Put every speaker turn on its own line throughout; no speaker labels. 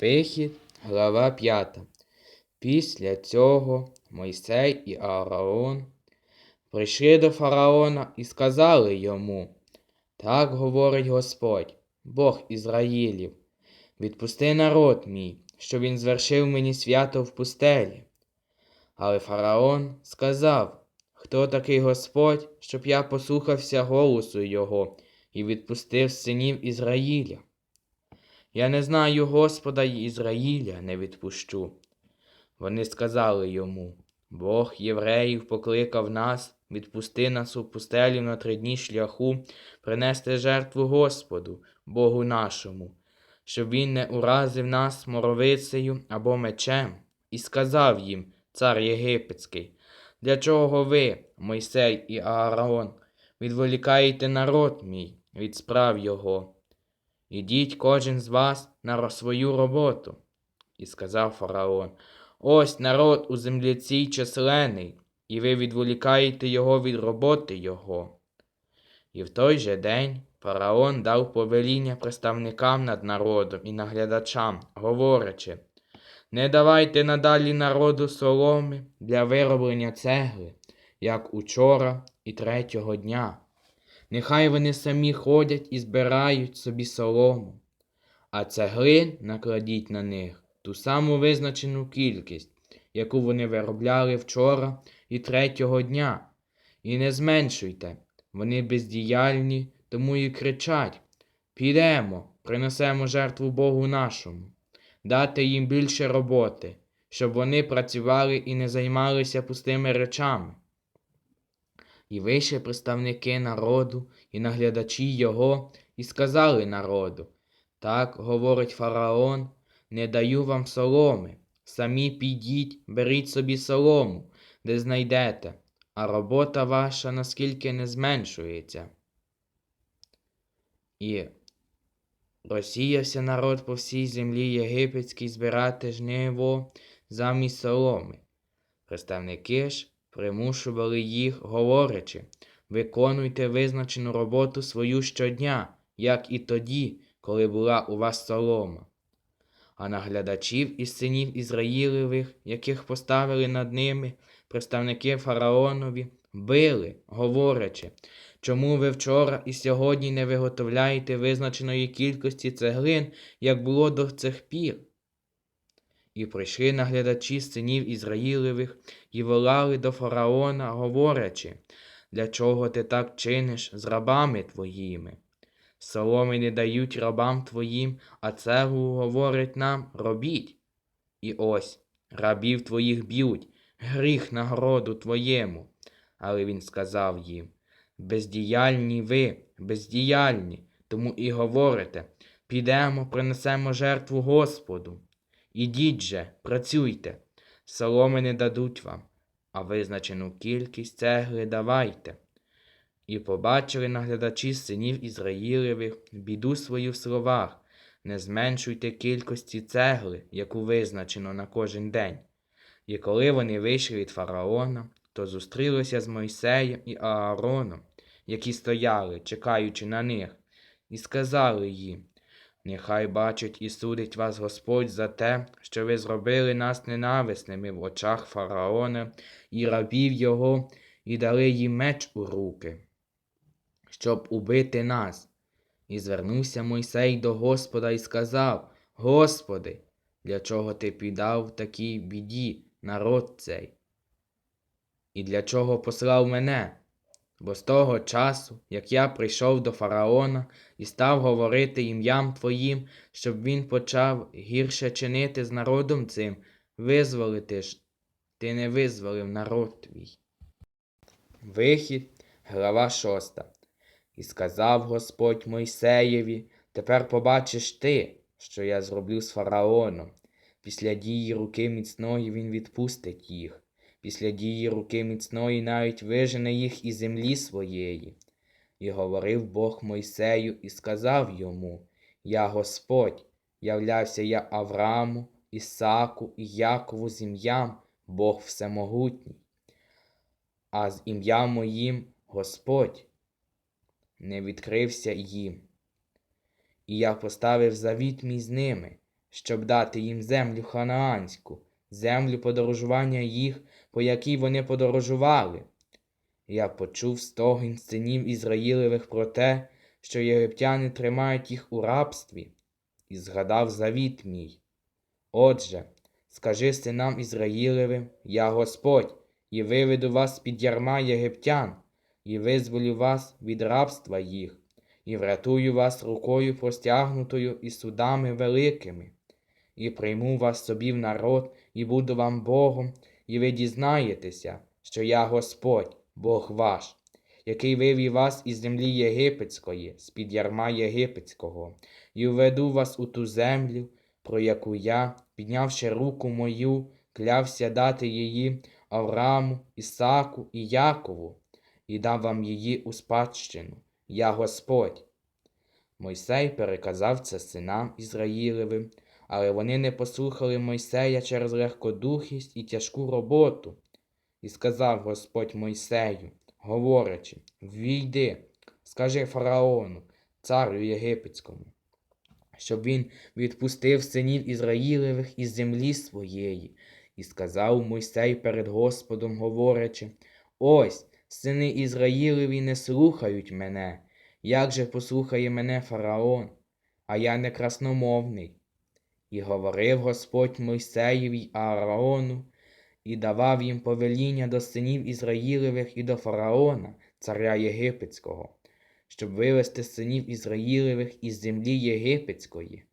Вихід, глава 5. Після цього Мойсей і Ааron прийшли до фараона і сказали йому: Так говорить Господь, Бог Ізраїлів, відпусти народ мій, що він звершив мені свято в пустелі. Але фараон сказав, хто такий Господь, щоб я послухався голосу його і відпустив синів Ізраїля. Я не знаю Господа й Ізраїля не відпущу. Вони сказали йому, Бог євреїв покликав нас, відпусти нас у пустелю на три дні шляху, принести жертву Господу, Богу нашому, щоб він не уразив нас моровицею або мечем, і сказав їм, цар Єгипетський, для чого ви, Мойсей і Аарон, відволікаєте народ мій від справ його? Ідіть кожен з вас на свою роботу. І сказав фараон: Ось народ у землі цій численний, і ви відволікаєте його від роботи його. І в той же день фараон дав повеління представникам над народом і наглядачам, говорячи: Не давайте надалі народу соломи для вироблення цегли, як учора і третього дня. Нехай вони самі ходять і збирають собі солому, а цеглин накладіть на них ту саму визначену кількість, яку вони виробляли вчора і третього дня. І не зменшуйте, вони бездіяльні, тому і кричать Підемо, принесемо жертву Богу нашому, дати їм більше роботи, щоб вони працювали і не займалися пустими речами. І вийшли представники народу і наглядачі його, і сказали народу, так говорить фараон, не даю вам соломи, самі підіть, беріть собі солому, де знайдете, а робота ваша наскільки не зменшується. І розсіявся народ по всій землі єгипетській збирати жниво замість соломи. Представники ж примушували їх, говорячи, виконуйте визначену роботу свою щодня, як і тоді, коли була у вас солома. А наглядачів із синів Ізраїлевих, яких поставили над ними представники фараонові, били, говорячи, чому ви вчора і сьогодні не виготовляєте визначеної кількості цеглин, як було до цих пір? І прийшли наглядачі синів Ізраїлевих і волали до фараона, говорячи, для чого ти так чиниш з рабами твоїми? Соломи не дають рабам твоїм, а цеглу говорить нам робіть. І ось рабів твоїх б'ють, гріх нагороду твоєму. Але він сказав їм бездіяльні ви, бездіяльні, тому і говорите підемо, принесемо жертву Господу. Ідіть же, працюйте, соломи не дадуть вам, а визначену кількість цегли давайте. І побачили наглядачі синів Ізраїлевих біду свою в словах, не зменшуйте кількості цегли, яку визначено на кожен день. І коли вони вийшли від фараона, то зустрілися з Мойсеєм і Аароном, які стояли, чекаючи на них, і сказали їм, Нехай бачить і судить вас Господь за те, що ви зробили нас ненависними в очах фараона і рабів його, і дали їм меч у руки, щоб убити нас. І звернувся Мойсей до Господа і сказав: Господи, для чого ти піддав такій біді народ цей? І для чого послав мене? Бо з того часу, як я прийшов до фараона і став говорити ім'ям Твоїм, щоб він почав гірше чинити з народом цим, визволити ж ти не визволив народ твій. Вихід, глава шоста. І сказав Господь Мойсеєві, тепер побачиш ти, що я зроблю з фараоном. Після дії руки міцної він відпустить їх. Після дії руки міцної навіть вижене їх із землі своєї. І говорив Бог Мойсею і сказав йому: Я Господь, являвся я Аврааму, Ісаку і Якову з ім'ям Бог Всемогутній. А з ім'ям моїм Господь не відкрився їм. І я поставив завіт мій з ними, щоб дати їм землю ханаанську, землю подорожування їх, по якій вони подорожували. Я почув стогін синів Ізраїлевих про те, що єгиптяни тримають їх у рабстві, і згадав завіт мій. Отже, скажи синам Ізраїлевим, я Господь, і виведу вас з-під ярма єгиптян, і визволю вас від рабства їх, і врятую вас рукою простягнутою і судами великими, і прийму вас собі в народ, і буду вам Богом, і ви дізнаєтеся, що я Господь, Бог ваш, який вивів вас із землі єгипетської, з-під ярма єгипетського, і введу вас у ту землю, про яку я, піднявши руку мою, клявся дати її Аврааму, Ісаку і Якову, і дав вам її у спадщину. Я Господь. Мойсей переказав це синам Ізраїлевим, але вони не послухали Мойсея через легкодухість і тяжку роботу. І сказав Господь Мойсею, говорячи, війди, скажи фараону, царю єгипетському, щоб він відпустив синів Ізраїлевих із землі своєї, і сказав Мойсей перед Господом, говорячи, ось сини Ізраїлеві не слухають мене, як же послухає мене фараон, а я не красномовний. І говорив Господь Мойсеєві Аарону, і давав їм повеління до синів Ізраїлевих і до фараона, царя Єгипетського, щоб вивести синів Ізраїлевих із землі Єгипетської.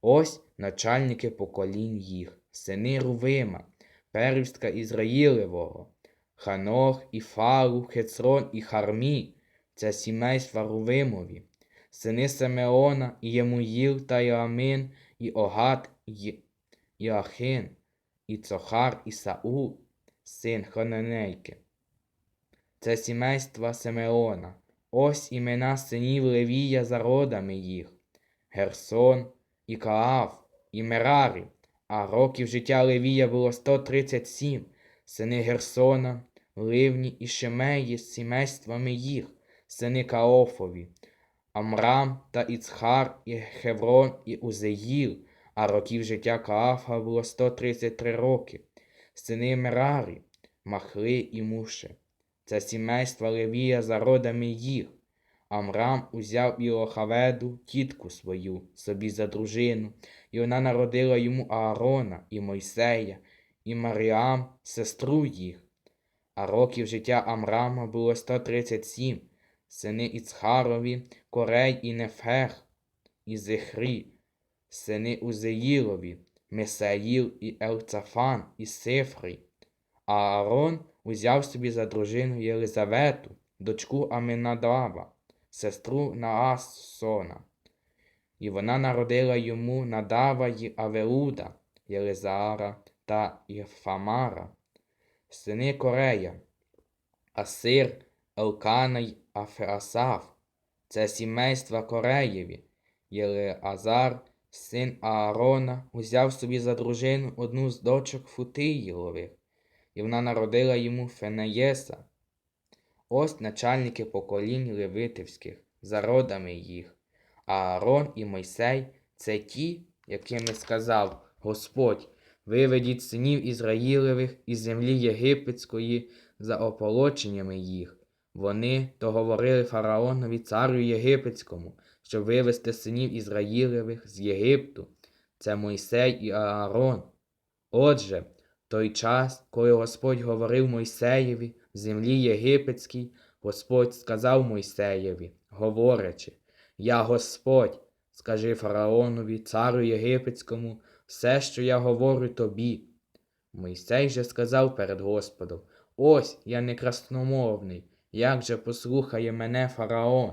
Ось начальники поколінь їх, сини Рувима, первістка Ізраїлевого, Ханох і Фалу, Хецрон і Хармі, це сімейства Рувимові, сини Симеона, і Ємуїл та Іамин, і Огат, і Іахин, і Цохар, і Саул, син Хананейки. Це сімейства Симеона. Ось імена синів Левія за родами їх. Герсон, і Кааф, і Мерарі. А років життя Левія було 137. Сини Герсона, Ливні і Шемеї з сімействами їх, сини Каофові, Амрам та Іцхар, і Хеврон, і Узеїл, а років життя Каафа було 133 роки. Сини Мерарі, Махли і Муше. Це сімейства Левія за родами їх. Амрам узяв Ілохаведу, тітку свою, собі за дружину, і вона народила йому Аарона і Мойсея, і Маріам, сестру їх. А років життя Амрама було 137, сини Іцхарові, Корей і Нефех, і Зихрі, сини Узеїлові, Месаїл і Елцафан, і Сифрі. А Аарон узяв собі за дружину Єлизавету, дочку Аминадава, сестру Наасона. І вона народила йому Надава й Авеуда, Єлизаара та Єфамара, сини Корея, Асир, Елкана й Афеасав. Це сімейства Кореєві. Єлеазар, син Аарона, узяв собі за дружину одну з дочок Футиїлових, і вона народила йому Фенеєса. Ось начальники поколінь Левитівських, за родами їх. Аарон і Мойсей це ті, якими сказав Господь, виведіть синів Ізраїлевих із землі єгипетської за ополоченнями їх. Вони то говорили фараонові царю єгипетському, щоб вивести синів Ізраїлевих з Єгипту. Це Мойсей і Аарон. Отже, той час, коли Господь говорив Мойсеєві в землі єгипетській, Господь сказав Мойсеєві, говорячи, Я Господь, скажи фараонові, царю єгипетському, все, що я говорю тобі. Мойсей же сказав перед Господом, Ось я не красномовний, як же послухає мене фараон.